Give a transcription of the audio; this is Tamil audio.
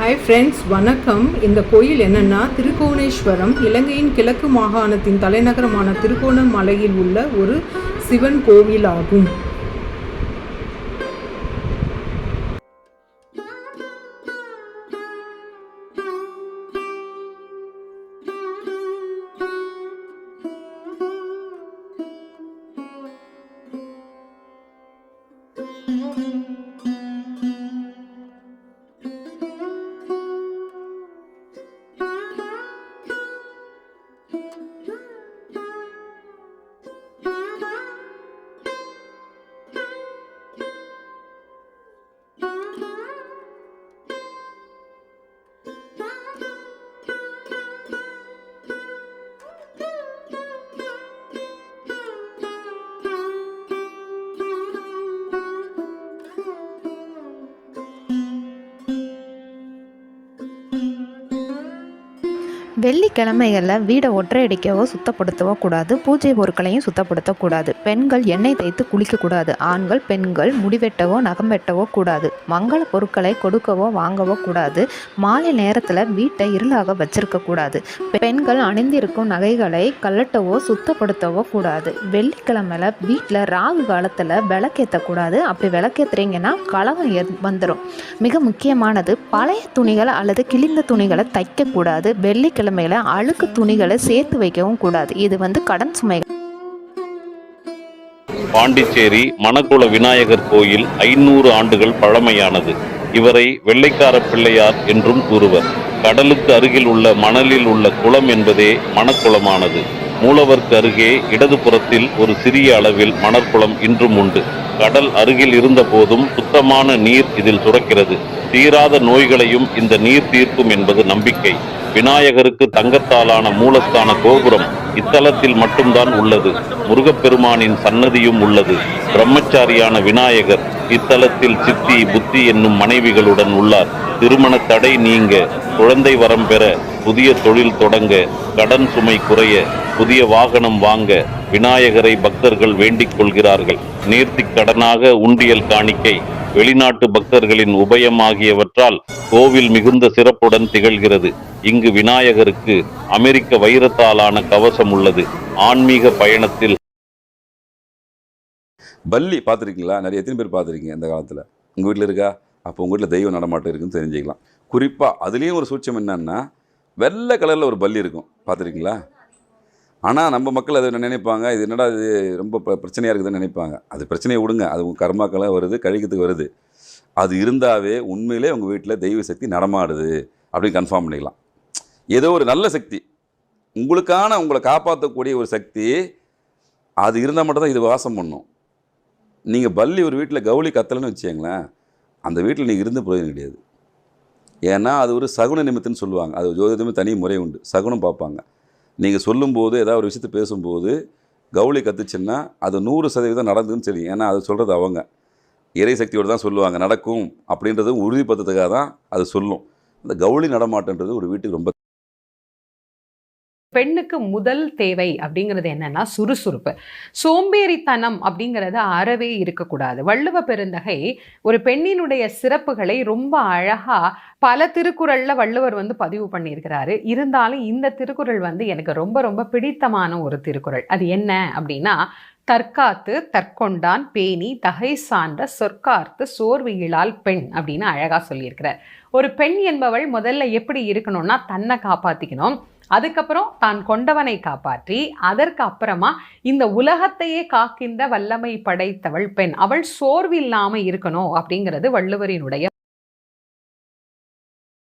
ஹாய் ஃப்ரெண்ட்ஸ் வணக்கம். இந்த கோயில் என்னென்னா திருக்கோணேஸ்வரம் இலங்கையின் கிழக்கு மாகாணத்தின் தலைநகரமான திருகோணமலையில் உள்ள ஒரு சிவன் கோவில் ஆகும் வெள்ளிக்கிழமைகளில் வீடை ஒற்றையடிக்கவோ சுத்தப்படுத்தவோ கூடாது. பூஜை பொருட்களையும் சுத்தப்படுத்தக்கூடாது. பெண்கள் எண்ணெய் தேய்த்து குளிக்கக்கூடாது. ஆண்கள் பெண்கள் முடிவெட்டவோ நகம் வெட்டவோ கூடாது. மங்கள பொருட்களை கொடுக்கவோ வாங்கவோ கூடாது. மாலை நேரத்தில் வீட்டை இருளாக வச்சிருக்கக்கூடாது. பெண்கள் அணிந்திருக்கும் நகைகளை கழட்டவோ சுத்தப்படுத்தவோ கூடாது. வெள்ளிக்கிழமையில் வீட்டில் ராகு காலத்தில் விளக்கேற்றக்கூடாது அப்படி விளக்கேற்றுறீங்கன்னா கலகம் எத் வந்துடும் மிக முக்கியமானது பழைய துணிகளை அல்லது கிழிந்த துணிகளை தைக்கக்கூடாது. வெள்ளிக்கிழமை வெள்ளிக்கிழமையில அழுக்கு துணிகளை சேர்த்து வைக்கவும் கூடாது. இது வந்து கடன் சுமை. பாண்டிச்சேரி மணக்குள விநாயகர் கோயில் ஐநூறு ஆண்டுகள் பழமையானது. இவரை வெள்ளைக்கார பிள்ளையார் என்றும் கூறுவர். கடலுக்கு அருகில் உள்ள மணலில் உள்ள குளம் என்பதே மணக்குளமானது. மூலவர்க்கு அருகே இடதுபுறத்தில் ஒரு சிறிய அளவில் மணற்குளம் இன்றும் உண்டு. கடல் அருகில் இருந்த போதும் சுத்தமான நீர் இதில் சுரக்கிறது. தீராத நோய்களையும் இந்த நீர் தீர்க்கும் என்பது நம்பிக்கை. விநாயகருக்கு தங்கத்தாலான மூலஸ்தான கோபுரம் இத்தலத்தில் மட்டும்தான் உள்ளது. முருகப்பெருமானின் சன்னதியும் உள்ளது. பிரம்மச்சாரியான விநாயகர் இத்தலத்தில் சித்தி புத்தி என்னும் மனைவிகளுடன் உள்ளார். திருமண தடை நீங்க. குழந்தை வரம் பெற புதிய தொழில் தொடங்க கடன் சுமை குறைய புதிய வாகனம் வாங்க விநாயகரை பக்தர்கள் வேண்டிக் கொள்கிறார்கள். நேர்த்திக் கடனாக உண்டியல் காணிக்கை வெளிநாட்டு பக்தர்களின் உபயம் ஆகியவற்றால் கோவில் மிகுந்த சிறப்புடன் திகழ்கிறது. இங்கு விநாயகருக்கு அமெரிக்க வைரத்தாலான கவசம் உள்ளது. ஆன்மீக பயணத்தில் பள்ளி பார்த்துருக்கீங்களா? நிறைய எத்தனை பேர் பார்த்துருக்கீங்க இந்த காலத்தில்? உங்கள் வீட்டில் இருக்கா? அப்போ உங்கள் வீட்டில் தெய்வம் நடமாட்டம் இருக்குன்னு தெரிஞ்சுக்கலாம். குறிப்பாக அதுலேயும் ஒரு சூட்சம் என்னன்னா வெள்ளை கலரில் ஒரு பல்லி இருக்கும். பார்த்துருக்கீங்களா? ஆனால் நம்ம மக்கள் அதை நினைப்பாங்க. இது என்னடா இது? ரொம்ப பிரச்சனையாக இருக்குதுன்னு நினைப்பாங்க. அது பிரச்சனையை விடுங்க. அது உங்கள் கர்மாக்கெல்லாம் வருது கழிக்கிறதுக்கு வருது. அது இருந்தாவே உண்மையிலே உங்கள் வீட்டில் தெய்வ சக்தி நடமாடுது அப்படின்னு கன்ஃபார்ம் பண்ணிக்கலாம். ஏதோ ஒரு நல்ல சக்தி. உங்களுக்கான உங்களை காப்பாற்றக்கூடிய ஒரு சக்தி அது இருந்தால் மட்டும்தான் இது வாசம் பண்ணும். நீங்கள் பள்ளி ஒரு வீட்டில் கவுளி கத்தலைன்னு வச்சுங்களேன் அந்த வீட்டில் நீங்கள் இருந்து பிரயோஜனம் கிடையாது. ஏன்னா அது ஒரு சகுன நிமித்தம்னு சொல்லுவாங்க. அது ஜோதிடமே தனி முறை உண்டு. சகுனம் பார்ப்பாங்க. நீங்கள் சொல்லும்போது ஏதாவது ஒரு விஷயத்தை பேசும்போது கவுளி கத்துச்சுன்னா அது நூறு சதவீதம் நடந்துன்னு தெரியும். ஏன்னா அது சொல்கிறது அவங்க. இறை சக்தியோடு தான் சொல்லுவாங்க. நடக்கும் அப்படின்றது உறுதிப்படுத்துறதுக்காக தான் அது சொல்லும். அந்த கவுளி நடமாட்டன்றது ஒரு வீட்டுக்கு ரொம்ப பெண்ணுக்கு முதல் தேவை அப்படிங்கிறது என்னன்னா சுறுசுறுப்பு. சோம்பேறித்தனம் அப்படிங்கிறது அறவே இருக்கக்கூடாது. வள்ளுவ பெருந்தகை ஒரு பெண்ணினுடைய சிறப்புகளை ரொம்ப அழகா பல திருக்குறள்ல வள்ளுவர் வந்து பதிவு பண்ணியிருக்கிறாரு. இருந்தாலும் இந்த திருக்குறள் வந்து எனக்கு ரொம்ப ரொம்ப பிடித்தமான ஒரு திருக்குறள். அது என்ன அப்படின்னா தற்காத்து தற்கொண்டான் பேணி தகை சான்ற சொற்கார்த்து சோர்வு இழால் பெண் அப்படின்னு அழகா சொல்லியிருக்கிறார். ஒரு பெண் என்பவள் முதல்ல எப்படி இருக்கணும்னா தன்னை காப்பாத்திக்கணும். அதுக்கப்புறம் தான் கொண்டவனை காப்பாற்றி அதற்கு அப்புறமா இந்த உலகத்தையே காக்கின்ற வல்லமை படைத்தவள் பெண் அவள் சோர்வில்லாம இருக்கணும் அப்படிங்கிறது வள்ளுவரினுடைய